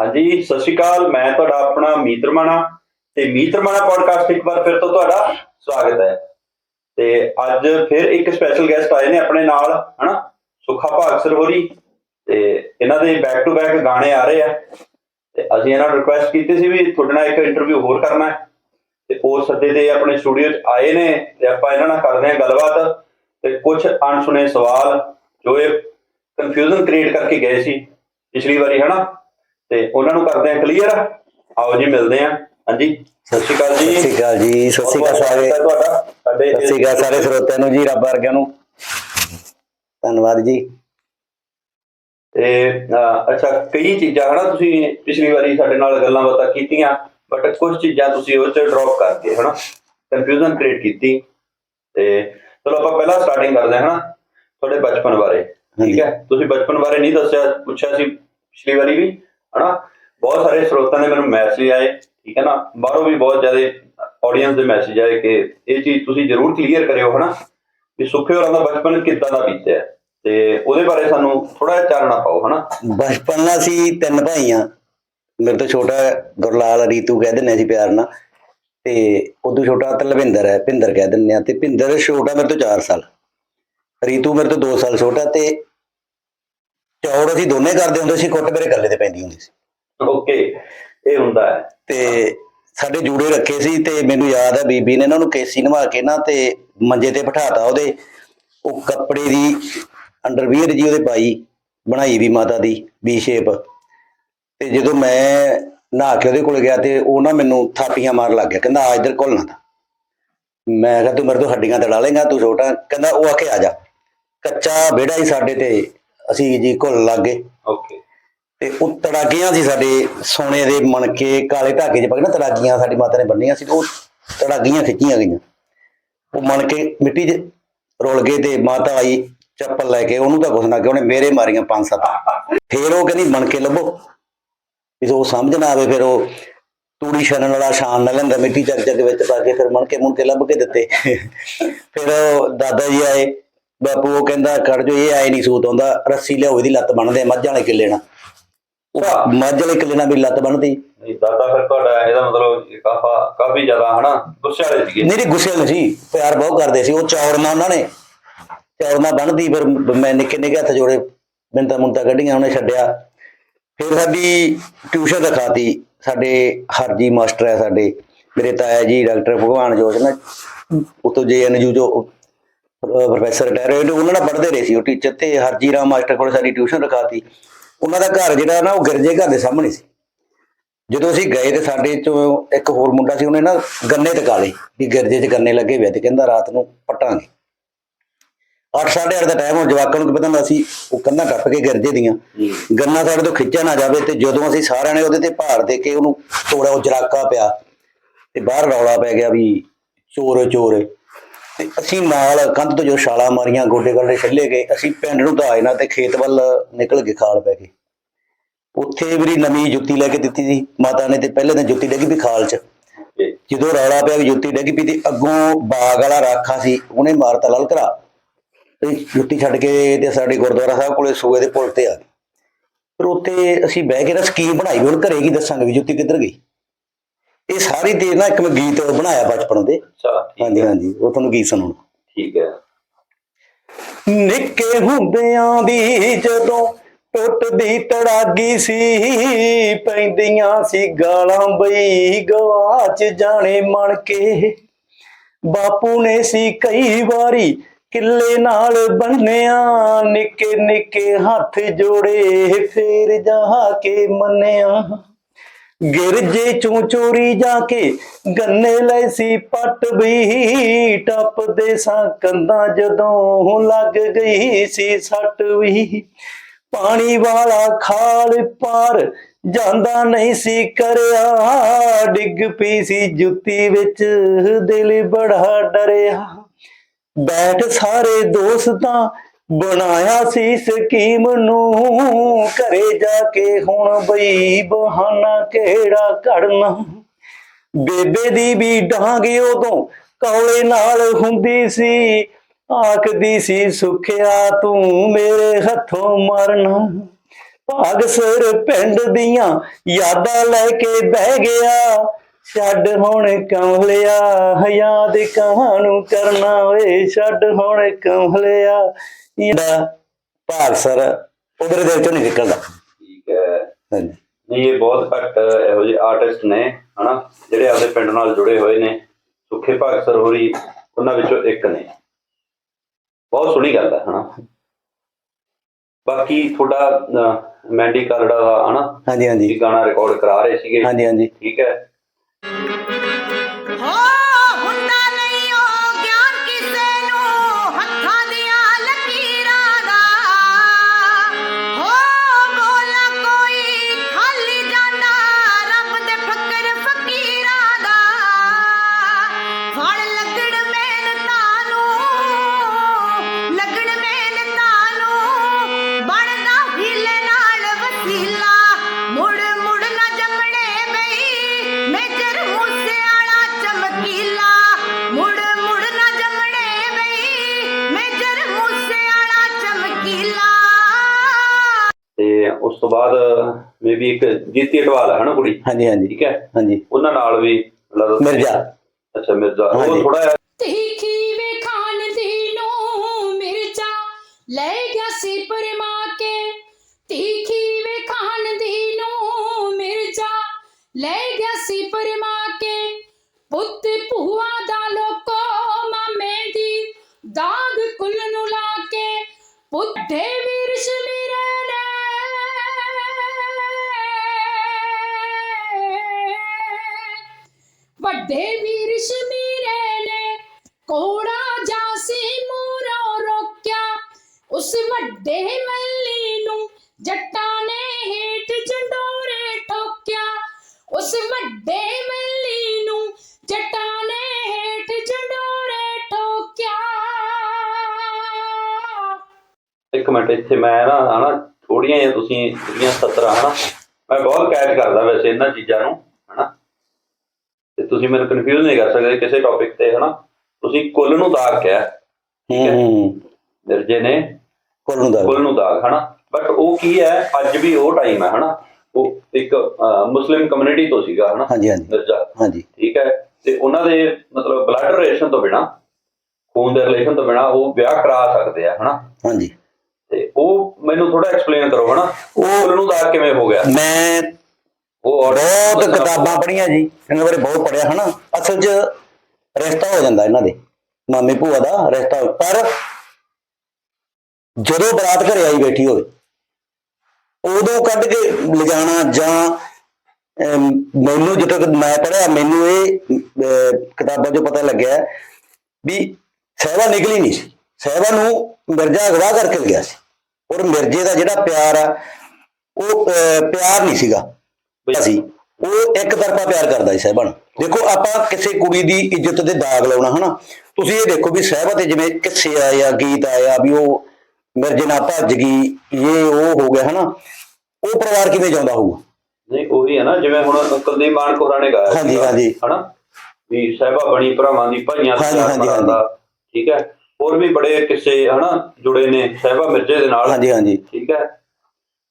ਹਾਂਜੀ, ਸਤਿ ਸ਼੍ਰੀ ਅਕਾਲ। ਮੈਂ ਤੁਹਾਡਾ ਆਪਣਾ ਮੀਤ ਰਮਾਣਾ ਤੇ ਮੀਤ ਪੋਡਕਾਸਟ ਇੱਕ ਵਾਰ ਫਿਰ ਤੋਂ ਤੁਹਾਡਾ ਸਵਾਗਤ ਹੈ। ਤੇ ਅੱਜ ਫਿਰ ਇੱਕ ਸਪੈਸ਼ਲ ਗੈਸਟ ਆਏ ਨੇ ਆਪਣੇ ਨਾਲ, ਹਨਾ? ਸੁਖਾ ਭਾਗਸਰ ਹੋਰੀ ਤੇ ਇਹਨਾਂ ਦੇ ਬੈਕ ਟੂ ਬੈਕ ਗਾਣੇ ਆ ਰਹੇ ਆ। ਤੇ ਅਸੀਂ ਇਹਨਾਂ ਨੂੰ ਰਿਕੁਐਸਟ ਕੀਤੀ ਸੀ ਵੀ ਤੁਹਾਡੇ ਨਾਲ ਇੱਕ ਇੰਟਰਵਿਊ ਹੋਰ ਕਰਨਾ ਹੈ। ਤੇ ਉਹ ਸੱਦੇ ਤੇ ਆਪਣੇ ਸਟੂਡੀਓ 'ਚ ਆਏ ਨੇ ਤੇ ਆਪਾਂ ਇਹਨਾਂ ਨਾਲ ਕਰਦੇ ਹਾਂ ਗੱਲਬਾਤ। ਤੇ ਕੁਝ ਅਣਸੁਣੇ ਸਵਾਲ ਜੋ ਇਹ ਕਨਫਿਊਜ਼ਨ ਕ੍ਰੀਏਟ ਕਰਕੇ ਗਏ ਸੀ ਪਿਛਲੀ ਵਾਰੀ, ਹਨਾ? ਤੇ ਉਹਨਾਂ ਨੂੰ ਕਰਦੇ ਆ ਕਲੀਅਰ ਆਓ ਜੀ ਮਿਲਦੇ ਆ ਹਾਂਜੀ ਸਤਿ ਸ਼੍ਰੀ ਅਕਾਲ ਜੀ। ਸਤਿ ਸ਼੍ਰੀ ਅਕਾਲ ਜੀ ਸਤਿ ਸ਼੍ਰੀ ਅਕਾਲ ਸਾਰੇ। ਤੁਹਾਡਾ। ਸਾਡੇ ਸਤਿ ਸ਼੍ਰੀ ਅਕਾਲ ਸਾਰੇ ਸਰੋਤਿਆਂ ਨੂੰ ਜੀ ਰੱਬ ਵਰਗਿਆਂ ਨੂੰ। ਧੰਨਵਾਦ ਜੀ। ਤੇ ਅੱਛਾ ਕਈ ਚੀਜ਼ਾਂ ਹਨਾ ਤੁਸੀਂ ਪਿਛਲੀ ਵਾਰੀ ਸਾਡੇ ਨਾਲ ਗੱਲਾਂ ਬਾਤਾਂ ਕੀਤੀਆਂ ਬਟ ਕੁਝ ਚੀਜ਼ਾਂ ਤੁਸੀਂ ਉਹ ਚ ਡ੍ਰੌਪ ਕਰਕੇ ਹਨਾ ਕਨਫਿਊਜ਼ਨ ਕ੍ਰੀਏਟ ਕੀਤੀ। ਤੇ ਚਲੋ ਆਪਾਂ ਪਹਿਲਾਂ ਸਟਾਰਟਿੰਗ ਕਰਦੇ ਹਾਂ ਹਨਾ ਤੁਹਾਡੇ ਬਚਪਨ ਬਾਰੇ ਠੀਕ। ਹੈ? ਤੁਸੀਂ ਬਚਪਨ ਬਾਰੇ ਨਹੀਂ ਦੱਸਿਆ ਪੁੱਛਿਆ ਸੀ ਪਿਛਲੀ ਵਾਰੀ ਵੀ? ਹਨਾ? ਬਹੁਤ ਸਾਰੇ ਸਰੋਤਾਂ ਨੇ ਮੈਨੂੰ ਮੈਸੇਜ ਆਏ, ਠੀਕ ਹੈ ਨਾ? ਬਾਹਰੋਂ ਵੀ ਬਹੁਤ ਜ਼ਿਆਦਾ ਆਡੀਅנס ਦੇ ਮੈਸੇਜ ਆਏ ਕਿ ਇਹ ਚੀਜ਼ ਤੁਸੀਂ ਜ਼ਰੂਰ ਕਲੀਅਰ ਕਰਿਓ, ਹਨਾ? ਵੀ ਸੁੱਖੇ ਹੋਰਾਂ ਦਾ ਬਚਪਨ ਕਿੱਦਾਂ ਦਾ ਬੀਤਿਆ? ਤੇ ਉਹਦੇ ਬਾਰੇ ਸਾਨੂੰ ਥੋੜਾ ਜਿਹਾ ਚਾਨਣਾ ਪਾਓ, ਹਨਾ? ਬਚਪਨ ਨਾਲ ਅਸੀਂ ਤਿੰਨ ਭਾਈ ਆ। ਮੇਰੇ ਤੋਂ ਛੋਟਾ ਗੁਰਲਾਲ ਰੀਤੂ ਕਹਿ ਦਿੰਦੇ ਸੀ ਪਿਆਰ ਨਾਲ। ਤੇ ਉਦੋਂ ਛੋਟਾ ਤਲਵਿੰਦਰ ਹੈ, ਭਿੰਦਰ ਕਹਿ ਦਿੰਦੇ ਆ ਤੇ ਭਿੰਦਰ ਛੋਟਾ ਮੇਰੇ ਤੋਂ 4 ਸਾਲ। ਰੀਤੂ ਮੇਰੇ ਤੋਂ 2 ਸਾਲ ਛੋਟਾ ਤੇ ਚੌੜ ਅਸੀਂ ਦੋਨੇ ਕਰਦੇ ਹੁੰਦੇ ਸੀ ਕੁੱਟ ਮੇਰੇ ਇਕੱਲੇ ਤੇ ਪੈਂਦੀ ਹੁੰਦੀ ਸੀ। ਓਕੇ ਇਹ ਹੁੰਦਾ ਹੈ। ਤੇ ਸਾਡੇ ਜੂੜੇ ਰੱਖੇ ਸੀ ਤੇ ਮੈਨੂੰ ਯਾਦ ਹੈ ਬੀਬੀ ਨੇ ਇਹਨਾਂ ਨੂੰ ਕੇਸੀ ਨਵਾ ਕੇ ਨਾ ਤੇ ਮੰਜੇ ਤੇ ਬਿਠਾਤਾ ਉਹਦੇ। ਉਹ ਕੱਪੜੇ ਦੀ ਅੰਡਰਵੀਅਰ ਜੀ ਉਹਦੇ ਪਾਈ ਬਣਾਈ ਵੀ ਮਾਤਾ ਦੀ ਵੀ ਸ਼ੇਪ ਤੇ ਜਦੋਂ ਮੈਂ ਨਹਾ ਕੇ ਉਹਦੇ ਕੋਲ ਗਿਆ ਤੇ ਉਹ ਨਾ ਮੈਨੂੰ ਥਾਪੀਆਂ ਮਾਰ ਲੱਗ ਗਿਆ ਕਹਿੰਦਾ ਆ ਇੱਧਰ ਘੁਲਣਾ ਤਾਂ। ਮੈਂ ਕਿਹਾ ਤੂੰ ਮੇਰੇ ਤੋਂ ਹੱਡੀਆਂ ਤੜਾ ਲੇਗਾ ਤੂੰ ਛੋਟਾ। ਕਹਿੰਦਾ ਉਹ ਆਖੇ ਆ ਜਾ। ਕੱਚਾ ਵਿਹੜਾ ਹੀ ਸਾਡੇ ਤੇ। ਅਸੀਂ ਜੀ ਘੁਲ ਲੱਗ ਗਏ। ਓਕੇ। ਤੇ ਉਹ ਤੜਾਗੀਆਂ ਸੀ ਸਾਡੇ ਸੋਨੇ ਦੇ ਮਣਕੇ ਕਾਲੇ ਧਾਗੇ 'ਚ ਪਾ ਕੇ ਨਾ ਤੜਾਗੀਆਂ ਸਾਡੀ ਮਾਤਾ ਨੇ ਬੰਨੀਆਂ ਸੀ ਉਹ ਤੜਾਗੀਆਂ ਖਿੱਚੀਆਂ ਗਈਆਂ। ਉਹ ਮਣਕੇ ਮਿੱਟੀ 'ਚ ਰੁਲ ਗਏ ਤੇ ਮਾਤਾ ਆਈ ਚੱਪਲ ਲੈ ਕੇ ਉਹਨੂੰ ਤਾਂ ਕੁਛ ਨਾ ਕਿ ਉਹਨੇ ਮੇਰੇ ਮਾਰੀਆਂ ਪੰਜ ਸੱਤ। ਫੇਰ ਉਹ ਕਹਿੰਦੀ ਮਣਕੇ ਲੱਭੋ। ਵੀ ਉਹ ਸਮਝ ਨਾ ਆਵੇ ਫਿਰ ਉਹ ਤੂੜੀ ਛਣਨ ਵਾਲਾ ਸ਼ਾਨ ਨਾਲ ਲੈਂਦਾ ਮਿੱਟੀ ਚੱਕ ਚੱਕ ਵਿੱਚ ਪਾ ਕੇ ਫਿਰ ਮਣਕੇ ਮੁਣਕੇ ਲੱਭ ਕੇ ਦਿੱਤੇ। ਫਿਰ ਉਹ ਦਾਦਾ ਜੀ ਆਏ ਬਾਪੂ ਉਹ ਕਹਿੰਦਾ ਕੱਢ ਜੋ ਇਹ ਆਏ ਨਹੀਂ ਸੂਤ ਆਉਂਦਾ ਰੱਸੀ ਲਿਆਓ ਇਹਦੀ ਲੱਤ ਬੰਨਦੇ ਮੱਝ ਵਾਲੇ ਕਿੱਲੇ ਨਾਲ। ਉਹ ਮੱਝ ਵਾਲੇ ਕਿੱਲੇ ਨਾਲ ਵੀ ਲੱਤ ਬੰਨਦੀ ਨਹੀਂ ਦਾਦਾ ਫਿਰ ਤੁਹਾਡਾ ਇਹਦਾ ਮਤਲਬ ਇਹ ਕਾਫਾ ਕਾਫੀ ਜ਼ਿਆਦਾ ਹਨਾ? ਗੁੱਸੇ ਵਾਲੇ ਸੀਗੇ। ਮੇਰੀ ਗੁੱਸੇ ਨਹੀਂ ਸੀ ਪਿਆਰ ਬਹੁਤ ਕਰਦੇ ਸੀ ਉਹ ਚੌੜ ਨਾਲ ਉਹਨਾਂ ਨੇ। ਚੌੜ ਨਾਲ ਬੰਨਦੀ ਫਿਰ ਮੈਂ ਨਿੱਕੇ ਨਿੱਕੇ ਹੱਥ ਜੋੜੇ ਮਿੰਤਾ ਮੁੰਤਾ ਕੱਢੀਆਂ ਉਹਨੇ ਛੱਡਿਆ। ਫਿਰ ਸਾਡੀ ਟਿਊਸ਼ਨ ਰਖਾਤੀ ਸਾਡੇ ਹਰਜੀ ਮਾਸਟਰ ਹੈ ਸਾਡੇ ਮੇਰੇ ਤਾਇਆ ਜੀ ਡਾਕਟਰ ਭਗਵਾਨ ਜੋਸ਼ ਨਾ ਉਤੋਂ ਜੇਐਨਯੂ ਜੋ ਪ੍ਰੋਫੈਸਰ ਰਿਟਾਇਰ ਉਹਨਾਂ ਨਾਲ ਪੜ੍ਹਦੇ ਰਹੇ ਸੀ ਉਹ ਟੀਚਰ ਤੇ ਹਰਜੀ ਰਾਮ ਮਾਸਟਰ ਕੋਲ ਸਾਡੀ ਟਿਊਸ਼ਨ ਰਖਾਤੀ। ਉਹਨਾਂ ਦਾ ਘਰ ਜਿਹੜਾ ਨਾ ਉਹ ਗਿਰਜੇ ਘਰ ਦੇ ਸਾਹਮਣੇ ਸੀ। ਜਦੋਂ ਅਸੀਂ ਗਏ ਤੇ ਸਾਡੇ ਚੋਂ ਇੱਕ ਹੋਰ ਮੁੰਡਾ ਸੀ ਉਹਨੇ ਨਾ ਗੰਨੇ ਟਕਾ ਲਏ ਵੀ ਗਿਰਜੇ 'ਚ ਗੰਨੇ ਲੱਗੇ ਹੋਏ ਤੇ ਕਹਿੰਦਾ ਰਾਤ ਨੂੰ ਪਟਾਂਗੇ। 8:30 ਦਾ ਟਾਈਮ ਹੋ ਜਵਾਕਾਂ ਨੂੰ ਪਤਾ ਹੁੰਦਾ ਅਸੀਂ ਉਹ ਕੰਨਾਂ ਟੱਪ ਕੇ ਗਿਰਜੇ ਦੀਆਂ। ਗੰਨਾ ਸਾਡੇ ਤੋਂ ਖਿੱਚਿਆ ਨਾ ਜਾਵੇ ਤੇ ਜਦੋਂ ਅਸੀਂ ਸਾਰਿਆਂ ਨੇ ਉਹਦੇ ਤੇ ਭਾਰ ਦੇ ਕੇ ਉਹਨੂੰ ਤੋੜਾ ਉਹ ਜਰਾਕਾ ਪਿਆ ਤੇ ਬਾਹਰ ਰੌਲਾ ਪੈ ਗਿਆ ਵੀ ਚੋਰ ਚੋਰ ਤੇ ਅਸੀਂ ਨਾਲ ਕੰਧ ਤੋਂ ਜੋ ਛਾਲਾਂ ਮਾਰੀਆਂ ਗੋਡੇ ਗਾਡੇ ਛੱਲੇ ਗਏ। ਅਸੀਂ ਪਿੰਡ ਨੂੰ ਤਾਂ ਆਏ ਨਾ ਤੇ ਖੇਤ ਵੱਲ ਨਿਕਲ ਕੇ ਖਾਲ ਪੈ ਗਏ। ਉੱਥੇ ਮੇਰੀ ਨਵੀਂ ਜੁੱਤੀ ਲੈ ਕੇ ਦਿੱਤੀ ਸੀ। ਮਾਤਾ ਨੇ ਤੇ ਪਹਿਲੇ ਦਿਨ ਜੁੱਤੀ ਡਿੱਗੀ ਵੀ ਖਾਲ 'ਚ। ਜਦੋਂ ਰੌਲਾ ਪਿਆ ਵੀ ਜੁੱਤੀ ਡਿੱਗ ਪਈ ਤੇ ਅੱਗੋਂ ਬਾਗ ਵਾਲਾ ਰਾਖਾ ਸੀ ਉਹਨੇ ਮਾਰਤਾ ਲਲਕਰਾ ਤੇ ਜੁੱਤੀ ਛੱਡ ਕੇ ਤੇ ਸਾਡੇ ਗੁਰਦੁਆਰਾ ਸਾਹਿਬ ਕੋਲੇ ਸੂਏ ਦੇ ਪੁਲ ਤੇ ਆ ਗਏ। ਫਿਰ ਉੱਥੇ ਅਸੀਂ ਬਹਿ ਕੇ ਨਾ ਸਕੀਮ ਬਣਾਈ ਵੀ ਹੁਣ ਘਰੇ ਕੀ ਦੱਸਾਂਗੇ ਵੀ ਜੁੱਤੀ ਕਿੱਧਰ ਗਈ? ਇਹ ਸਾਰੀ ਤੇ ਨਾ ਇੱਕ ਮੈਂ ਗੀਤ ਬਣਾਇਆ ਬਚਪਨ ਦੇ। ਹਾਂਜੀ ਹਾਂਜੀ ਉਹ ਤੁਹਾਨੂੰ ਗੀਤ ਸੁਣਾਉਣਾ। ਠੀਕ ਹੈ। ਨਿੱਕੇ ਹੁੰਦਿਆਂ ਦੀ ਜਦੋਂ ਟੁੱਟਦੀ ਤੜਾਗੀ ਸੀ ਪੈਂਦੀਆਂ ਸੀ ਗਾਲਾਂ ਬਈ ਗਵਾਚ ਜਾਣੇ ਮਣ ਕੇ। ਬਾਪੂ ਨੇ ਸੀ ਕਈ ਵਾਰੀ ਕਿੱਲੇ ਨਾਲ ਬੰਨਿਆ ਨਿੱਕੇ ਨਿੱਕੇ ਹੱਥ ਜੋੜੇ ਫੇਰ ਜਾ ਕੇ ਮੰਨਿਆ। ਗਿਰਜੇ ਚੋਂ ਚੋਰੀ ਜਾ ਕੇ ਗੰਨੇ ਲੈ ਸੀ ਪੱਟ ਵੀ, ਟੱਪਦੇ ਸਾਂ ਕੰਧਾਂ ਜਦੋਂ ਲੱਗ ਗਈ ਸੀ ਸੱਟ ਵੀ। ਪਾਣੀ ਵਾਲਾ ਖਾਲ ਪਾਰ ਜਾਂਦਾ ਨਹੀਂ ਸੀ ਕਰਿਆ, ਡਿੱਗ ਪਈ ਸੀ ਜੁੱਤੀ ਵਿੱਚ, ਦਿਲ ਬੜਾ ਡਰਿਆ। ਬੈਠ ਸਾਰੇ ਦੋਸਤਾਂ ਬਣਾਇਆ ਸੀ ਸਕੀਮ ਨੂੰ। ਘਰੇ ਜਾ ਕੇ ਹੁਣ ਬਈ ਬਹਾਨਾ ਕਿਹੜਾ ਕਰਨਾ। ਬੇਬੇ ਦੀ ਵੀ ਡਾਂਗ ਉਦੋਂ ਕੌਲੇ ਨਾਲ ਹੁੰਦੀ ਸੀ। ਆਖਦੀ ਸੀ, ਸੁਖਿਆ ਤੂੰ ਮੇਰੇ ਹੱਥੋਂ ਮਰਨਾ। ਭਾਗ ਸਿਰ ਪਿੰਡ ਦੀਆਂ ਯਾਦਾਂ ਲੈ ਕੇ ਬਹਿ ਗਿਆ। ਛੱਡ ਹੁਣ ਕਮਲਿਆ ਯਾਦ ਨੂੰ ਕਰਨਾ ਓਏ, ਛੱਡ ਹੁਣ ਕਮਲਿਆ ਇਹਦਾ ਭਾਗ ਸਰ ਉਹਦੇ ਦੇ ਵਿੱਚੋਂ ਨਹੀਂ ਨਿਕਲਦਾ। ਠੀਕ ਹੈ। ਹਾਂਜੀ। ਨਹੀਂ ਇਹ ਬਹੁਤ ਘੱਟ ਇਹੋ ਜਿਹੇ ਆਰਟਿਸਟ ਨੇ ਹਨਾ? ਜਿਹੜੇ ਆਪਦੇ ਪਿੰਡ ਨਾਲ ਜੁੜੇ ਹੋਏ ਨੇ। ਸੁੱਖੇ ਭਾਗਸਰ ਹੋਰੀ ਉਹਨਾਂ ਵਿੱਚੋਂ ਇੱਕ ਨੇ। ਬਹੁਤ ਸੋਹਣੀ ਗੱਲ ਹੈ ਹਨਾ? ਬਾਕੀ ਤੁਹਾਡਾ ਮੈਂਡੀ ਕਾਲੜਾ ਦਾ ਹਨਾ? ਹਾਂਜੀ ਹਾਂਜੀ। ਇਹ ਗਾਣਾ ਰਿਕਾਰਡ ਕਰਾ ਰਹੇ ਸੀਗੇ। ਹਾਂਜੀ ਹਾਂਜੀ। ਠੀਕ ਹੋ। ਬਾਅਦ ਮੇਬੀ ਇੱਕ ਜੀਤੀ ਅਟਵਾਲ ਹੈ ਹਨਾ ਕੁੜੀ? ਹਾਂਜੀ ਹਾਂਜੀ। ਠੀਕ ਹੈ? ਹਾਂਜੀ। ਉਹਨਾਂ ਨਾਲ ਵੀ ਲੱਗਦਾ ਮਿਰਜ਼ਾ। ਅੱਛਾ ਮਿਰਜ਼ਾ। ਉਹ। ਥੋੜਾ ਤਿੱਖੀ ਵੇ ਖਾਨ ਦੀ ਨੂੰ ਮਿਰਜ਼ਾ ਲੈ ਗਿਆ ਸੀ ਪਰਮਾ ਕੇ। ਤਿੱਖੀ ਵੇ ਖਾਨ ਦੀ ਨੂੰ ਮਿਰਜ਼ਾ ਲੈ ਗਿਆ ਸੀ ਪਰਮਾ ਕੇ। ਪੁੱਤ ਭੂਆ ਦਾ ਲੋਕੋ ਮਾਮੇ ਦੀ ਦਾਗ ਕੁੱਲ ਨੂੰ ਲਾ ਕੇ। ਪੁੱਠੇ ਵੀਰ ਵੱਡੇ ਵੀਰ ਸ਼ਮੀਰੇ ਕੋੜਾ ਜਾਸੀ ਮੂਰੋਂ ਰੋਕਿਆ। ਉਸ ਵੱਡੇ ਮੱਲੀ ਨੂੰ ਜੱਟਾਂ ਨੇ ਹੇਠ ਜੰਡੋਰੇ ਠੋਕਿਆ। ਉਸ ਵੱਡੇ ਮੱਲੀ ਨੂੰ ਜੱਟਾਂ ਨੇ ਹੇਠ ਜੰਡੋਰੇ ਠੋਕਿਆ। ਇੱਕ ਮਿੰਟ, ਇੱਥੇ ਮੈਂ ਨਾ, ਹਨਾ ਥੋੜੀਆਂ ਜਿਹੀਆਂ ਤੁਸੀਂ, ਜਿਹੜੀਆਂ ਸਤਰਾਂ, ਹਨਾ, ਮੈਂ ਬਹੁਤ ਕੈਚ ਕਰਦਾ ਵੈਸੇ ਇਹਨਾਂ ਚੀਜ਼ਾਂ ਨੂੰ। ਤੇ ਤੁਸੀਂ ਮੈਨੂੰ ਕਨਫਿਊਜ਼ ਨਹੀਂ ਕਰ ਸਕਦੇ ਕਿਸੇ ਟੌਪਿਕ ਤੇ ਹਨਾ? ਤੁਸੀਂ ਕੁੱਲ ਨੂੰ ਦਾਗ ਕਿਹਾ। ਹੂੰ? ਹੂੰ। ਮਿਰਜੇ ਨੇ ਕੋਲ ਨੂੰ ਦਾ ਕੁੱਲ ਨੂੰ ਦਾਗ ਹਨਾ? ਬਟ ਉਹ ਕੀ ਹੈ? ਅੱਜ ਵੀ ਉਹ ਟਾਈਮ ਹੈ ਹਨਾ? ਉਹ ਇੱਕ ਮੁਸਲਿਮ ਕਮਿਊਨਿਟੀ ਤੋਂ ਸੀਗਾ ਹਨਾ? ਹਾਂਜੀ ਹਾਂਜੀ। ਮਿਰਜ਼ਾ ਹਾਂਜੀ। ਠੀਕ ਹੈ? ਤੇ ਉਹਨਾਂ ਦੇ ਮਤਲਬ ਬਲੱਡ ਰਿਲੇਸ਼ਨ ਤੋਂ ਬਿਨਾ ਖੂਨ ਦੇ ਰਿਲੇਸ਼ਨ ਤੋਂ ਬਿਨਾ ਉਹ ਵਿਆਹ ਕਰਾ ਸਕਦੇ ਆ ਹਨਾ? ਹਾਂਜੀ। ਤੇ ਉਹ ਮੈਨੂੰ ਥੋੜਾ ਐਕਸਪਲੇਨ ਕਰੋ ਹਨਾ? ਉਹ ਕੁੱਲ ਨੂੰ ਦਾਗ ਕਿਵੇਂ ਹੋ ਗਿਆ? ਮੈਂ ਉਹ ਬਹੁਤ ਕਿਤਾਬਾਂ ਪੜ੍ਹੀਆਂ ਜੀ ਇਹਨਾਂ ਬਾਰੇ ਬਹੁਤ ਪੜ੍ਹਿਆ ਹਨਾ ਅਸਲ 'ਚ ਰਿਸ਼ਤਾ ਹੋ ਜਾਂਦਾ ਇਹਨਾਂ ਦੇ ਮਾਮੇ ਭੂਆ ਦਾ ਰਿਸ਼ਤਾ ਪਰ ਜਦੋਂ ਬਰਾਤ ਘਰੇ ਆਈ ਬੈਠੀ ਹੋਵੇ ਉਦੋਂ ਕੱਢ ਕੇ ਲਿਜਾਣਾ ਜਾਂ ਮੈਨੂੰ ਜਦੋਂ ਤੱਕ ਮੈਂ ਪੜ੍ਹਿਆ ਮੈਨੂੰ ਇਹ ਕਿਤਾਬਾਂ 'ਚੋਂ ਪਤਾ ਲੱਗਿਆ ਵੀ ਸਹਿਬਾ ਨਿਕਲੀ ਨਹੀਂ ਸੀ। ਸਹਿਬਾ ਨੂੰ ਮਿਰਜ਼ਾ ਅਗਵਾ ਕਰਕੇ ਲਿਆ ਸੀ। ਔਰ ਮਿਰਜ਼ੇ ਦਾ ਜਿਹੜਾ ਪਿਆਰ ਆ ਉਹ ਪਿਆਰ ਨਹੀਂ ਸੀਗਾ। ਸੀ ਉਹ ਇੱਕ ਤਰਫਾ ਪਿਆਰ ਕਰਦਾ ਸੀ ਸਹਿਬਾ ਦੇਖੋ ਆਪਾਂ ਕਿਸੇ ਕੁੜੀ ਦੀ ਇੱਜ਼ਤ ਤੇ ਦਾਗ ਲਾਉਣਾ ਹਨਾ? ਤੁਸੀਂ ਇਹ ਦੇਖੋ ਵੀ ਸਹਿਬਾ ਤੇ ਜਿਵੇਂ ਕਿੱਸੇ ਆਇਆ ਗੀਤ ਆਇਆ ਵੀ ਉਹ ਮਿਰਜੇ ਨਾਲ ਭੱਜ ਗਈ ਇਹ ਉਹ ਹੋ ਗਿਆ ਹਨਾ? ਉਹ ਪਰਿਵਾਰ ਕਿਵੇਂ ਜਾਂਦਾ ਹੋਊਗਾ ਨਹੀਂ ਉਹੀ ਹੈ ਨਾ ਜਿਵੇਂ ਹੁਣ ਕੁਲਦੀਪ ਮਾਨ ਕੋਹਰਾ ਨੇ ਗਾਇਆ ਹਾਂਜੀ, ਹਾਂਜੀ। ਹਨਾ? ਵੀ ਸਾਹਿਬਾ ਬਣੀ ਭਰਾਵਾਂ ਦੀ ਭਾਈਆਂ ਬਣਾਉਂਦਾ, ਠੀਕ ਹੈ? ਹੋਰ ਵੀ ਬੜੇ ਕਿੱਸੇ ਹਨਾ ਜੁੜੇ ਨੇ ਸਾਹਿਬਾ ਮਿਰਜ਼ੇ ਦੇ ਨਾਲ। ਹਾਂਜੀ ਹਾਂਜੀ। ਠੀਕ ਹੈ?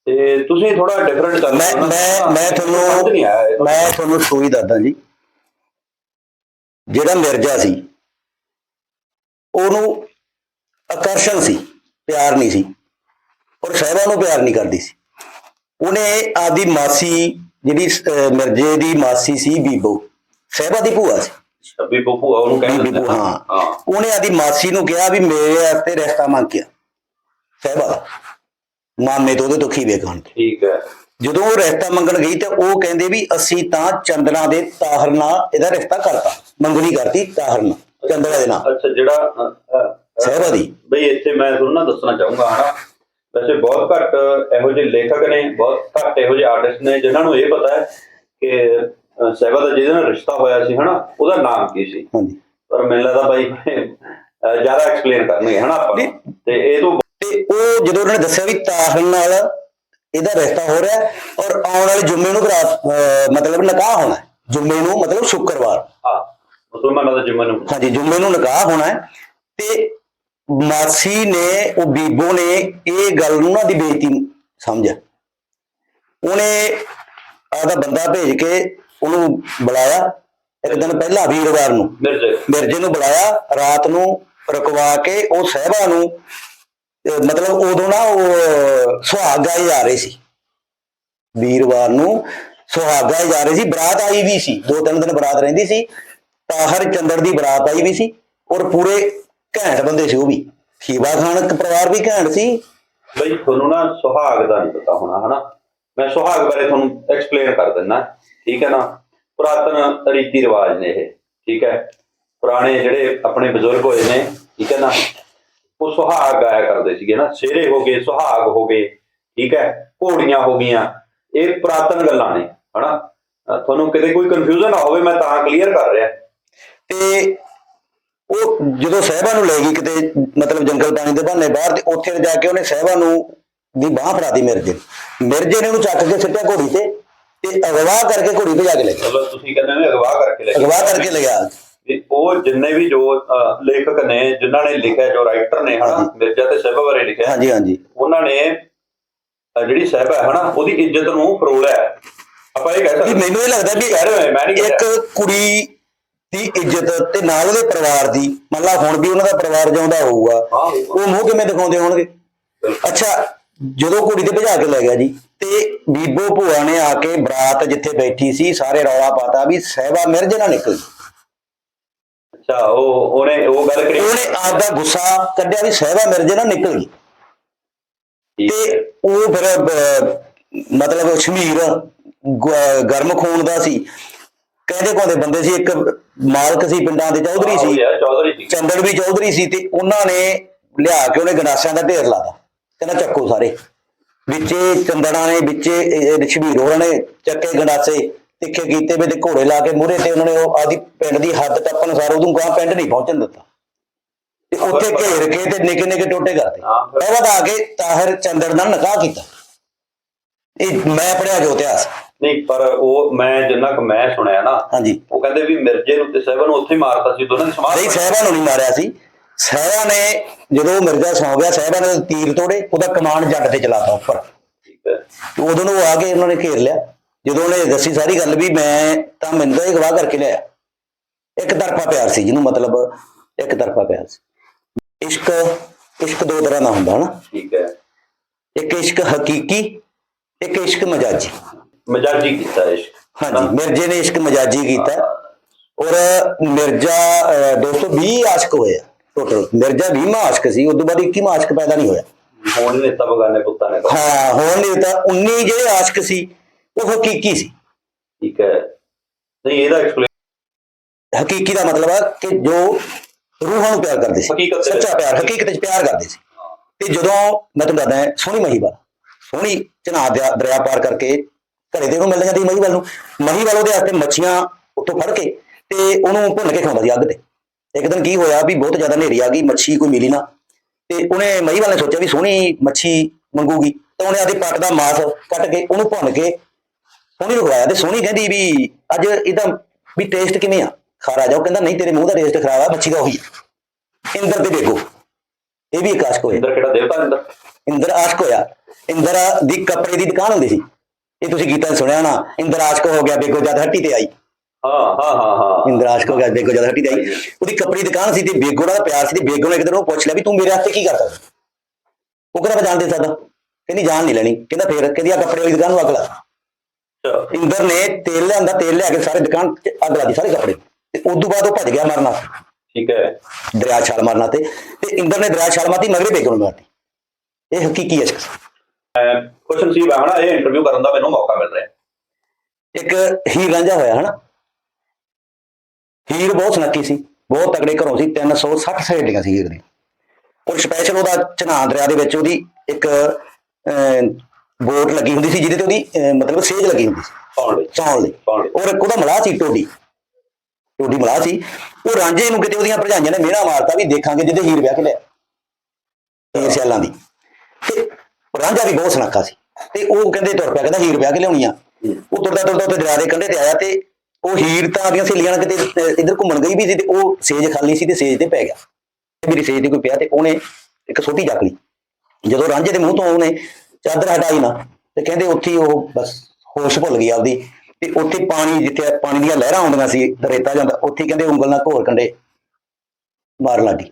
ਤੇ ਤੁਸੀਂ ਥੋੜਾ ਡਿਫਰੈਂਟ ਕਰ ਮੈਂ। ਮੈਂ ਮੈਂ ਤੁਹਾਨੂੰ। ਮੈਂ ਤੁਹਾਨੂੰ ਸਟੋਰੀ ਦੱਸਦਾ ਜੀ। ਜਿਹੜਾ ਮਿਰਜ਼ਾ ਸੀ ਉਹਨੂੰ ਆਕਰਸ਼ਣ ਸੀ ਪਿਆਰ ਨਹੀਂ ਸੀ ਔਰ ਸਹਿਬਾ ਨੂੰ ਪਿਆਰ ਨਹੀਂ ਕਰਦੀ ਸੀ। ਉਹਨੇ ਆਦੀ ਮਾਸੀ ਜਿਹੜੀ ਮਿਰਜ਼ੇ ਦੀ ਮਾਸੀ ਸੀ ਬੀਬੋ ਸਹਿਬਾ ਦੀ ਭੂਆ ਸੀ। ਬੱਬੂ ਆ ਉਹਨੂੰ ਕਹਿੰਦੇ ਹਾਂ। ਉਹਨੇ ਆਦੀ ਮਾਸੀ ਨੂੰ ਕਿਹਾ ਵੀ ਮੇਰੇ ਵਾਸਤੇ ਰਿਸ਼ਤਾ ਮੰਗ ਕੇ ਆ। ਸਹਿਬਾ। ਮਾਮੇ ਤੋਂ ਉਹਦੇ ਤੋਂ ਖੀਵੇ ਖਾਣ ਤੇ ਠੀਕ ਹੈ। ਜਦੋਂ ਉਹ ਰਿਸ਼ਤਾ ਮੰਗਣ ਗਈ ਤੇ ਉਹ ਕਹਿੰਦੇ ਵੀ ਅਸੀਂ ਤਾਂ ਚੰਦਨਾ ਦੇ ਤਾਹਰ ਨਾਲ ਇਹਦਾ ਰਿਸ਼ਤਾ ਕਰਤਾ। ਮੰਗਣੀ ਕਰਤੀ ਤਾਹਰ ਨਾਲ ਚੰਦਨਾ ਦੇ ਨਾਲ। ਅੱਛਾ ਜਿਹੜਾ ਸਹਿਬਾ ਦੀ। ਬਈ ਇੱਥੇ ਮੈਂ ਤੁਹਾਨੂੰ ਨਾ ਦੱਸਣਾ ਚਾਹੂੰਗਾ ਹਨਾ? ਵੈਸੇ ਬਹੁਤ ਘੱਟ ਇਹੋ ਜਿਹੇ ਲੇਖਕ ਨੇ ਬਹੁਤ ਘੱਟ ਇਹੋ ਜਿਹੇ ਆਰਟਿਸਟ ਨੇ ਜਿਨ੍ਹਾਂ ਨੂੰ ਇਹ ਪਤਾ ਹੈ ਕਿ ਸਹਿਬਾ ਦਾ ਜਿਹਦੇ ਨਾਲ ਰਿਸ਼ਤਾ ਹੋਇਆ ਸੀ ਹਨਾ ਉਹਦਾ ਨਾਮ ਕੀ ਸੀ? ਹਾਂਜੀ। ਪਰ ਮੈਨੂੰ ਲੱਗਦਾ ਬਾਈ ਜ਼ਿਆਦਾ ਐਕਸਪਲੇਨ ਕਰਨਗੇ ਹਨਾ ਆਪਾਂ। ਤੇ ਇਹ ਤੋਂ ਤੇ ਉਹ ਜਦੋਂ ਉਹਨਾਂ ਨੇ ਦੱਸਿਆ ਵੀ ਤਾਹਰ ਨਾਲ ਇਹਦਾ ਰਿਸ਼ਤਾ ਹੋ ਰਿਹਾ ਔਰ ਆਉਣ ਵਾਲੇ ਜੁਮੇ ਨੂੰ ਬਰਾਤ ਮਤਲਬ ਨਿਕਾਹ ਹੋਣਾ। ਜੁਮੇ ਨੂੰ ਮਤਲਬ ਸ਼ੁੱਕਰਵਾਰ। ਹਾਂ ਨੂੰ। ਹਾਂਜੀ ਜੁਮੇ ਨੂੰ ਨਿਕਾਹ ਹੋਣਾ ਹੈ। ਤੇ ਮਾਸੀ ਨੇ ਉਹ ਬੀਬੋ ਨੇ ਇਹ ਗੱਲ ਨੂੰ ਨਾ ਦੀ ਬੇਇੱਜ਼ਤੀ ਸਮਝਿਆ। ਉਹਨੇ ਆਦਾ ਬੰਦਾ ਭੇਜ ਕੇ ਉਹਨੂੰ ਬੁਲਾਇਆ ਇੱਕ ਦਿਨ ਪਹਿਲਾਂ ਵੀਰਵਾਰ ਨੂੰ। ਮਿਰਜ਼ੇ। ਮਿਰਜੇ ਨੂੰ ਬੁਲਾਇਆ ਰਾਤ ਨੂੰ ਰਕਵਾ ਕੇ ਉਹ ਸਹਿਬਾ ਨੂੰ ਮਤਲਬ ਉਦੋਂ ਨਾ ਉਹ ਸੁਹਾਗ ਗਾਏ ਜਾ ਰਹੇ ਸੀ। ਵੀਰਵਾਰ ਨੂੰ ਸੁਹਾਗ ਗਾਏ ਜਾ ਰਹੇ ਸੀ। ਬਰਾਤ ਆਈ ਵੀ ਸੀ। ਦੋ ਤਿੰਨ ਦਿਨ ਬਰਾਤ ਰਹਿੰਦੀ ਸੀ। ਤਾਹਰ ਚੰਦਰ ਦੀ ਬਰਾਤ ਆਈ ਵੀ ਸੀ ਔਰ ਪੂਰੇ ਘੈਂਟ ਬੰਦੇ ਸੀ ਉਹ ਵੀ। ਖੀਵਾ ਖਾਨ ਪਰਿਵਾਰ ਵੀ ਘੈਂਟ ਸੀ। ਬਈ ਤੁਹਾਨੂੰ ਨਾ ਸੁਹਾਗ ਦਾ ਨਹੀਂ ਪਤਾ ਹੋਣਾ, ਹਨਾ? ਮੈਂ ਸੁਹਾਗ ਬਾਰੇ ਤੁਹਾਨੂੰ ਐਕਸਪਲੇਨ ਕਰ ਦਿੰਦਾ। ਠੀਕ ਹੈ ਨਾ? ਪੁਰਾਤਨ ਰੀਤੀ ਰਿਵਾਜ ਨੇ ਇਹ। ਠੀਕ ਹੈ? ਪੁਰਾਣੇ ਜਿਹੜੇ ਆਪਣੇ ਬਜ਼ੁਰਗ ਹੋਏ ਨੇ, ਠੀਕ ਹੈ ਨਾ? ਉਹ ਸੁਹਾਗ ਗਾਇਆ ਕਰਦੇ ਸੀਗੇ ਨਾ ਸ਼ੇਰੇ ਹੋ ਗਏ, ਸੁਹਾਗ ਹੋ ਗਏ, ਠੀਕ ਹੈ, ਘੋੜੀਆਂ ਹੋ ਗਈਆਂ, ਇਹ ਪੁਰਾਤਨ ਗੱਲਾਂ ਨੇ, ਹਨਾ? ਤੁਹਾਨੂੰ ਕਿਤੇ ਕੋਈ ਕਨਫਿਊਜ਼ਨ ਨਾ ਹੋਵੇ, ਮੈਂ ਤਾਂ ਕਲੀਅਰ ਕਰ ਰਿਹਾ। ਤੇ ਉਹ ਜਦੋਂ ਸਹਿਬਾ ਨੂੰ ਲੈ ਗਈ ਕਿਤੇ, ਮਤਲਬ ਜੰਗਲ ਪਾਣੀ ਦੇ ਬਹਾਨੇ ਬਾਹਰ, ਤੇ ਉੱਥੇ ਜਾ ਕੇ ਉਹਨੇ ਸਹਿਬਾ ਨੂੰ ਦੀ ਬਾਹ ਫੜਾਤੀ ਮਿਰਜੇ ਮਿਰਜੇ ਨੇ ਉਹਨੂੰ ਚੱਕ ਕੇ ਸਿੱਟਿਆ ਘੋੜੀ ਤੇ ਤੇ ਅਗਵਾ ਕਰਕੇ ਘੋੜੀ ਭਜਾ ਕੇ ਲੈ ਗਿਆ। ਤੁਸੀਂ ਕਹਿੰਦੇ ਨੇ ਅਗਵਾ ਕਰਕੇ ਲੈ ਗਏ। ਅਗਵਾ ਕਰਕੇ ਲੈ ਗਿਆ। ਤੇ ਉਹ ਜਿੰਨੇ ਵੀ ਜੋ ਲੇਖਕ ਨੇ ਜਿਨ੍ਹਾਂ ਨੇ ਲਿਖਿਆ ਜੋ ਰਾਈਟਰ ਨੇ ਹਨਾ। ਮਿਰਜ਼ਾ ਤੇ ਸਾਹਿਬਾ ਬਾਰੇ ਲਿਖਿਆ ਹਾਂਜੀ ਹਾਂਜੀ ਉਹਨਾਂ ਨੇ ਜਿਹੜੀ ਸਾਹਿਬਾ ਹੈ ਹਨਾ ਉਹਦੀ ਇੱਜ਼ਤ ਨੂੰ ਫਰੋਲਿਆ। ਆਪਾਂ ਇਹ ਕਹਿ ਵੀ ਸਕਦੇ ਮੈਨੂੰ ਇਹ ਲੱਗਦਾ ਵੀ ਕਹਿ ਇੱਕ। ਕੁੜੀ ਦੀ ਇੱਜ਼ਤ ਤੇ ਨਾਲ ਉਹਦੇ ਪਰਿਵਾਰ ਦੀ ਮੰਨ ਲਾ ਹੁਣ ਵੀ ਉਹਨਾਂ ਦਾ ਪਰਿਵਾਰ ਜਿਉਂਦਾ ਹੋਊਗਾ ਉਹ ਮੂੰਹ ਕਿਵੇਂ ਦਿਖਾਉਂਦੇ ਹੋਣਗੇ ਅੱਛਾ ਜਦੋਂ ਕੁੜੀ ਤੇ ਭਜਾ ਕੇ ਲੈ ਗਿਆ ਜੀ ਤੇ ਬੀਬੋ ਭੂਆ ਨੇ ਆ ਕੇ ਬਰਾਤ ਜਿੱਥੇ ਬੈਠੀ ਸੀ ਸਾਰੇ ਰੌਲਾ ਪਾਤਾ ਵੀ ਸਹਿਬਾ ਮਿਰਜ ਨਾ ਨਿਕਲ ਗਈ। ਅੱਛਾ ਉਹ ਉਹਨੇ ਉਹ ਗੱਲ ਕਰੀ? ਉਹਨੇ ਆਪਦਾ ਗੁੱਸਾ ਕੱਢਿਆ ਵੀ ਸਹਿਬਾ ਮਿਰਜ ਨਾ ਨਿਕਲ ਗਈ। ਤੇ। ਉਹ ਫਿਰ ਮਤਲਬ ਸ਼ਮੀਰ ਗਰਮ ਖੂਨ ਦਾ ਸੀ। ਕਹਿੰਦੇ ਕੋਦੇ ਬੰਦੇ ਸੀ ਇੱਕ ਮਾਲਕ ਸੀ ਪਿੰਡਾਂ ਦੇ ਚੌਧਰੀ ਸੀ। ਚੰਦੜ ਵੀ ਚੌਧਰੀ ਸੀ ਤੇ ਉਹਨਾਂ ਨੇ ਲਿਆ ਕੇ ਉਹਨੇ ਗੰਡਾਸਿਆਂ ਦਾ ਢੇਰ ਲਾਤਾ। ਕਹਿੰਦਾ ਚੱਕੋ ਸਾਰੇ। ਵਿੱਚੇ ਚੰਦੜਾਂ ਨੇ ਵਿੱਚੇ ਸ਼ਬੀਰ ਹੋਰਾਂ ਨੇ ਚੱਕੇ ਗੰਡਾਸੇ। ਤਿੱਖੇ ਕੀਤੇ ਵੀ ਤੇ ਘੋੜੇ ਲਾ ਕੇ ਮੂਹਰੇ ਤੇ ਉਹਨਾਂ ਨੇ ਉਹ ਆਦੀ ਪਿੰਡ ਦੀ ਹੱਦ ਟੱਪਣ ਸਾਰ ਉਦੋਂ ਗਾਂ ਪਿੰਡ ਨਹੀਂ ਪਹੁੰਚਣ ਦਿੱਤਾ। ਤੇ ਉੱਥੇ ਘੇਰ ਕੇ ਤੇ ਨਿੱਕੇ ਨਿੱਕੇ ਟੋਟੇ ਫਿਰ- ਉਹ ਬਾਅਦ ਆ ਕੇ ਤਾਹਿਰ ਚੰਦੜ ਨਾਲ ਨਿਕਾਹ ਕੀਤਾ। ਇਹ ਮੈਂ ਪੜਿਆ ਜੋ ਇਤਿਹਾਸ। ਨਹੀਂ ਪਰ ਉਹ ਮੈਂ ਜਿੰਨਾ ਕੁ ਮੈਂ ਸੁਣਿਆ ਨਾ ਹਾਂਜੀ। ਉਹ ਕਹਿੰਦੇ ਵੀ ਮਿਰਜ਼ੇ ਨੂੰ ਤੇ ਸਾਹਿਬਾ ਨੂੰ ਉੱਥੇ ਮਾਰਤਾ ਸੀ ਦੋਨਾਂ ਦੀ ਸਮਾਧ ਨਹੀਂ ਸਹਿਬਾ ਨੂੰ ਨਹੀਂ ਮਾਰਿਆ ਸੀ। ਸਹਿਬਾ ਨੇ ਜਦੋਂ ਮਿਰਜ਼ਾ ਸੌ ਗਿਆ ਸਹਿਬਾ ਨੇ ਤੀਰ ਤੋੜੇ ਉਹਦਾ ਕਮਾਨ ਜੱਟ ਤੇ ਚਲਾਤਾ ਉੱਪਰ। ਠੀਕ ਹੈ। ਤੇ ਉਦੋਂ ਨੂੰ ਉਹ ਆ ਕੇ ਉਹਨਾਂ ਨੇ ਘੇਰ ਲਿਆ। ਜਦੋਂ ਉਹਨੇ ਦੱਸੀ ਸਾਰੀ ਗੱਲ ਵੀ ਮੈਂ ਤਾਂ ਮੈਨੂੰ ਤਾਂ ਇਹ ਗਵਾਹ ਕਰਕੇ ਲਿਆ ਇੱਕ ਤਰਫਾ ਪਿਆਰ ਸੀ ਜਿਹਨੂੰ ਮਤਲਬ ਇੱਕ ਤਰਫਾ ਪਿਆਰ ਸੀ। ਇਸ਼ਕ ਇਸ਼ਕ ਦੋ ਤਰ੍ਹਾਂ ਦਾ ਹੁੰਦਾ ਹਨਾ। ਠੀਕ ਹੈ। ਇੱਕ ਇਸ਼ਕ ਹਕੀਕੀ ਇੱਕ ਇਸ਼ਕ ਮਜਾਜੀ। ਮਜਾਜੀ ਕੀਤਾ ਇਸ਼ਕ। ਹਾਂਜੀ ਮਿਰਜ਼ੇ ਨੇ ਇਸ਼ਕ ਮਜਾਜੀ ਕੀਤਾ। ਔਰ ਮਿਰਜ਼ਾ ਅਹ, 220 ਆਸ਼ਕ ਹੋਏ ਟੋਟਲ ਮਿਰਜ਼ਾ 20 ਆਸ਼ਕ ਸੀ ਉਸ ਤੋਂ ਬਾਅਦ 21 ਆਸ਼ਕ ਪੈਦਾ ਨਹੀਂ ਹੋਇਆ। ਹੁਣ ਨਹੀਂ ਤਾਂ ਬਗਾਨੇ ਪੁੱਤਾਂ ਨੇ ਹਾਂ ਹੁਣ ਨਹੀਂ ਤਾਂ 19 ਜਿਹੜੇ ਆਸ਼ਕ ਸੀ ਉਹ ਹਕੀਕੀ ਸੀ। ਠੀਕ ਹੈ। ਨਹੀਂ ਇਹਦਾ ਐਕਸਪਲੇਨ ਹਕੀਕੀ ਦਾ ਮਤਲਬ ਹੈ ਕਿ ਜੋ ਰੂਹਾਂ ਨੂੰ ਪਿਆਰ ਕਰਦੇ ਸੀ। ਹਕੀਕਤ ਦੇ ਵਿੱਚ। ਸੱਚਾ ਪਿਆਰ ਹਕੀਕਤ ਵਿੱਚ ਪਿਆਰ ਕਰਦੇ ਸੀ। ਤੇ ਜਦੋਂ ਮੈਂ ਤੁਹਾਨੂੰ ਦੱਸਦਾ ਸੋਹਣੀ ਮਹੀਵਾਲ ਸੋਹਣੀ ਚਨਾਬ ਦਰਿਆ ਦਰਿਆ ਪਾਰ ਕਰਕੇ ਘਰੇ ਤੇ ਉਹਨੂੰ ਮਿਲ ਜਾਂਦੀ ਮਹੀਵਾਲ ਨੂੰ। ਮਹੀਵਾਲ ਉਹਦੇ ਵਾਸਤੇ ਮੱਛੀਆਂ ਉੱਥੋਂ ਫੜ ਕੇ ਤੇ ਉਹਨੂੰ ਭੁੰਨ ਕੇ ਖਾਂਦਾ ਸੀ ਅੱਗ ਤੇ। ਇੱਕ ਦਿਨ ਕੀ ਹੋਇਆ ਵੀ ਬਹੁਤ ਜ਼ਿਆਦਾ ਹਨੇਰੀ ਆ ਗਈ ਮੱਛੀ ਕੋਈ ਮਿਲੀ ਨਾ। ਤੇ ਉਹਨੇ ਮਹੀਵਾਲ ਨੇ ਸੋਚਿਆ ਵੀ ਸੋਹਣੀ ਮੱਛੀ ਮੰਗੂਗੀ। ਤਾਂ ਉਹਨੇ ਆਦੀ ਪੱਟ ਦਾ ਮਾਸ ਕੱਟ ਕੇ ਉਹਨੂੰ ਭੁੰਨ ਕੇ ਸੋਹਣੀ ਨੂੰ ਖਵਾਇਆ ਤੇ ਸੋਹਣੀ ਕਹਿੰਦੀ ਵੀ ਅੱਜ ਇਹਦਾ ਵੀ ਟੇਸਟ ਕਿਵੇਂ ਆ? ਖਾਰਾ ਜਾ ਉਹ ਕਹਿੰਦਾ ਨਹੀਂ ਤੇਰੇ ਮੂੰਹ ਦਾ ਟੇਸਟ ਖਰਾਬ ਆ ਮੱਛੀ ਦਾ ਉਹੀ ਆ। ਇੰਦਰ ਤੇ ਬੇਗੋ ਇਹ ਵੀ ਇੱਕ ਆਸ਼ਕ ਹੋਇਆ। ਇੰਦਰ ਕਿਹੜਾ ਦੇਵਤਾ ਇੰਦਰ? ਇੰਦਰ ਆਸ਼ਕ ਹੋਇਆ। ਇੰਦਰ ਦੀ ਕੱਪੜੇ ਦੀ ਦੁਕਾਨ ਹੁੰਦੀ ਸੀ। ਇਹ ਤੁਸੀਂ ਗੀਤਾਂ ਸੁਣਿਆ ਨਾ ਇੰਦਰ ਆਸ਼ਕ ਹੋ ਗਿਆ ਬੇਗੋ ਜਦ ਹੱਟੀ ਤੇ ਆਈ। ਹਾਂ ਹਾਂ ਹਾਂ ਹਾਂ। ਇੰਦਰ ਆਸ਼ਕ ਹੋ ਗਿਆ ਬੇਗੋ ਜਦ ਹੱਟੀ ਤੇ ਆਈ। ਉਹਦੀ ਕੱਪੜੇ ਦੀ ਦੁਕਾਨ ਸੀ ਤੇ ਬੇਗੋ ਦਾ ਪਿਆਰ ਸੀ ਤੇ ਬੇਗੋ ਨੇ ਇੱਕ ਦਿਨ ਉਹ ਪੁੱਛ ਲਿਆ ਵੀ ਤੂੰ ਮੇਰੇ ਵਾਸਤੇ ਕੀ ਕਰ ਸਕਦਾ ਉਹ ਕਹਿੰਦਾ ਮੈਂ ਜਾਣ ਦੇ ਸਕਦਾ। ਕਹਿੰਦੀ ਜਾਣ ਨਹੀਂ ਲੈਣੀ। ਕਹਿੰਦਾ ਫੇਰ? ਕਹਿੰਦੀ ਆ ਕੱਪੜੇ ਵਾਲੀ ਦੁਕਾਨ ਨੂੰ ਅੱਗ ਲਾ ਅੱਛਾ, ਇੰਦਰ ਨੇ ਤੇਲ ਲਿਆਂਦਾ ਤੇਲ ਲਿਆ ਕੇ ਸਾਰੇ ਦੁਕਾਨ ਤੇ ਅੱਗ ਲਾ ਦਿੱਤੀ ਸਾਰੇ ਕੱਪੜੇ। ਤੇ ਉਸ ਤੋਂ ਬਾਅਦ ਉਹ ਭੱਜ ਗਿਆ ਮਰਨਾ। ਠੀਕ ਹੈ। ਦਰਿਆ ਛਾਲ ਮਾਰਨਾ ਤੇ। ਤੇ ਇੰਦਰ ਨੇ ਦਰਿਆ ਛਾਲ ਮਾਰਤੀ ਮਗਰੇ ਬੇਗੋ ਨੂੰ ਮਾਰਤੀ। ਇਹ ਹਕੀਕੀ ਸੀ ਕੁਛ ਨਸੀਬ ਹੈ ਹਨਾ? ਇਹ ਇੰਟਰਵਿਊ ਕਰਨ ਦਾ ਮੈਨੂੰ ਮੌਕਾ ਮਿਲ ਰਿਹਾ। ਇੱਕ ਹੀਰ ਰਾਂਝਾ ਹੋਇਆ ਹਨਾ? ਹੀਰ ਬਹੁਤ ਸੁਨੱਖੀ ਸੀ ਬਹੁਤ ਤਗੜੇ ਘਰੋਂ ਸੀ 360 ਸਹੇਲੀਆਂ ਸੀ ਹੀਰ ਦੀ ਔਰ ਸਪੈਸ਼ਲ ਉਹਦਾ ਚਨਾ ਦਰਿਆ ਦੇ ਵਿੱਚ ਉਹਦੀ ਇੱਕ ਬੋਟ ਲੱਗੀ ਹੁੰਦੀ ਸੀ ਜਿਹਦੇ ਤੇ ਉਹਦੀ ਮਤਲਬ ਸੇਜ ਲੱਗੀ ਹੁੰਦੀ ਸੀ। ਪਾਉਣ ਲਈ ਔਰ ਇੱਕ ਉਹਦਾ ਮਲਾਹ ਸੀ ਟੋਡੀ। ਟੋਡੀ ਮਲਾਹ ਸੀ। ਉਹ ਰਾਂਝੇ ਨੂੰ ਕਿਤੇ ਉਹਦੀਆਂ ਭਰਜਾਈਆਂ ਨੇ ਮਿਹਣਾ ਮਾਰਤਾ ਵੀ ਦੇਖਾਂਗੇ ਜਿਹਦੇ ਹੀਰ ਵਿਆਹ ਕੇ ਲਿਆ ਹੀਰ ਸਿਆਲਾਂ ਦੀ। ਤੇ ਰਾਂਝਾ ਵੀ ਬਹੁਤ ਸੁਨੱਖਾ ਸੀ। ਤੇ ਉਹ ਕਹਿੰਦੇ ਤੁਰ ਪਿਆ ਕਹਿੰਦਾ ਹੀਰ ਵਿਆਹ ਕੇ ਲਿਆਉਣੀ ਆ। ਉਹ ਤੁਰਦਾ ਤੁਰਦਾ ਉੱਤੇ ਦਰਿਆ ਦੇ ਕੰਢੇ ਤੇ ਆਇਆ ਤੇ ਉਹ ਹੀਰ ਤਾਂ ਆਪਣੀਆਂ ਸਹੇਲੀਆਂ ਨਾਲ ਕਿਤੇ ਇੱਧਰ ਘੁੰਮਣ ਗਈ ਵੀ ਸੀ ਤੇ ਉਹ ਸੇਜ ਖਾਲੀ ਸੀ ਤੇ ਸੇਜ ਤੇ ਪੈ ਗਿਆ। ਤੇ ਮੇਰੀ ਸੇਜ ਤੇ ਕੋਈ ਪਿਆ ਤੇ ਉਹਨੇ ਇੱਕ ਛੋਟੀ ਚੱਕ ਲਈ। ਜਦੋਂ ਰਾਂਝੇ ਦੇ ਮੂੰਹ ਤੋਂ ਉਹਨੇ ਚਾਦਰ ਹਟਾਈ ਨਾ। ਤੇ ਕਹਿੰਦੇ ਉੱਥੇ ਉਹ ਬਸ ਹੋਸ਼ ਭੁੱਲ ਗਈ ਆਪਦੀ। ਤੇ ਉੱਥੇ ਪਾਣੀ ਜਿੱਥੇ ਪਾਣੀ ਦੀਆਂ ਲਹਿਰਾਂ ਆਉਂਦੀਆਂ ਸੀ ਰੇਤਾ ਜਾਂਦਾ ਉੱਥੇ ਕਹਿੰਦੇ ਉਂਗਲ ਨਾਲ ਘੋਰ ਕੰਡੇ ਮਾਰਨ ਲੱਗੀ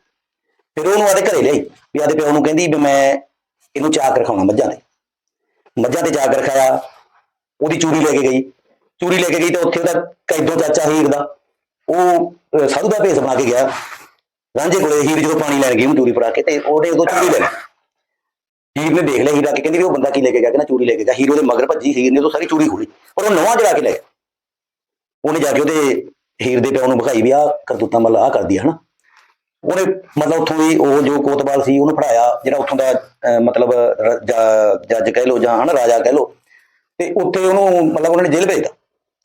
ਫਿਰ ਉਹਨੂੰ ਆਦੇ ਘਰੇ ਲਈ ਵੀ ਆਦੇ ਪਿਓ ਨੂੰ ਕਹਿੰਦੀ ਵੀ ਮੈਂ ਇਹਨੂੰ ਚਾਕ ਰਖਾਉਣਾ ਮੱਝਾਂ ਤੇ ਮੱਝਾਂ ਤੇ ਚਾਕ ਰਖਾਇਆ ਉਹਦੀ ਚੂੜੀ ਲੈ ਕੇ ਗਈ। ਚੂੜੀ ਲੈ ਕੇ ਗਈ ਤੇ ਉੱਥੇ ਉਹਦਾ ਕੈਦੋਂ ਚਾਚਾ ਹੀਰ ਦਾ ਉਹ ਅਹ, ਸਾਧੂ ਦਾ ਭੇਸ ਬਣਾ ਕੇ ਗਿਆ। ਰਾਂਝੇ ਕੋਲੇ ਹੀਰ ਜਦੋਂ ਪਾਣੀ ਲੈਣ ਗਈ ਉਹਨੂੰ ਚੂੜੀ ਫੜਾ ਕੇ ਤੇ ਉਹਨੇ ਉਦੋਂ ਚੂੜੀ ਲੈ ਲਈ। ਹੀਰ ਨੇ ਦੇਖ ਲਿਆ ਹੀਰ ਕੇ ਕਹਿੰਦੀ ਵੀ ਉਹ ਬੰਦਾ ਕੀ ਲੈ ਕੇ ਗਿਆ? ਕਹਿੰਦਾ ਚੂੜੀ ਲੈ ਕੇ ਗਿਆ। ਹੀਰ ਉਹਦੇ ਮਗਰ ਭੱਜੀ ਹੀਰ ਨੇ ਉਹ ਸਾਰੀ ਚੂੜੀ ਖੋਲੀ ਪਰ ਉਹ ਨਵਾਂ ਜੜਾ ਕੇ ਲੈ ਗਿਆ। ਉਹਨੇ ਜਾ ਕੇ ਉਹਦੇ ਹੀਰ ਦੇ ਪਿਓ ਨੂੰ ਵਿਖਾਈ ਵੀ ਆ ਕਰਤੂਤਾਂ ਮਤਲਬ ਆ ਕਰਦੀ ਹੈ ਹਨਾ? ਉਹਨੇ ਮਤਲਬ ਉੱਥੋਂ ਦੀ ਉਹ ਜੋ ਕੋਤਵਾਲ ਸੀ ਉਹਨੂੰ ਫੜਾਇਆ ਜਿਹੜਾ ਉੱਥੋਂ ਦਾ ਮਤਲਬ ਜੱਜ ਕਹਿ ਲੋ ਜਾਂ ਹਨਾ ਰਾਜਾ ਕਹਿ ਲੋ ਤੇ ਉੱਥੇ ਉਹਨੂੰ ਮਤਲਬ ਉਹਨਾਂ ਨੇ ਜੇਲ੍ਹ ਭੇਜਤਾ।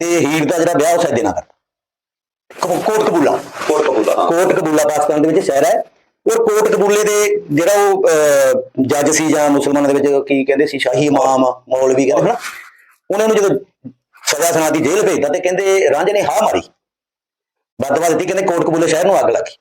ਤੇ ਹੀਰ ਦਾ ਜਿਹੜਾ ਵਿਆਹ ਉਹ ਸੈਦੇ ਨਾਲ ਕਰਤਾ ਕੋ- ਕੋਟ ਕਬੂਲਾ। ਕੋਟ ਕਬੂਲਾ ਕੋਟ ਕਬੂਲਾ ਪਾਕਿਸਤਾਨ ਦੇ ਵਿੱਚ ਸ਼ਹਿਰ ਹੈ। ਉਹ ਕੋਟ ਕਬੂਲੇ ਦੇ ਜਿਹੜਾ ਉਹ ਅਹ, ਜੱਜ ਸੀ ਜਾਂ ਮੁਸਲਮਾਨਾਂ ਦੇ ਵਿੱਚ ਕੀ ਕਹਿੰਦੇ ਸੀ ਸ਼ਾਹੀ ਇਮਾਮ ਮੌਲਵੀ ਕਹਿੰਦੇ ਹਨਾ ਉਹਨਾਂ ਨੂੰ ਜਦੋਂ ਸਜ਼ਾ ਸੁਣਾਤੀ ਜੇਲ੍ਹ ਭੇਜਦਾ ਤੇ ਕਹਿੰਦੇ ਰਾਂਝੇ ਨੇ ਹਾਂ ਮਾਰੀ। ਬਦਵਾ ਦਿੱਤੀ ਕਹਿੰਦੇ ਕੋਟ ਕਬੂਲੇ ਸ਼ਹਿਰ ਨੂੰ ਅੱਗ ਲੱਗੀ।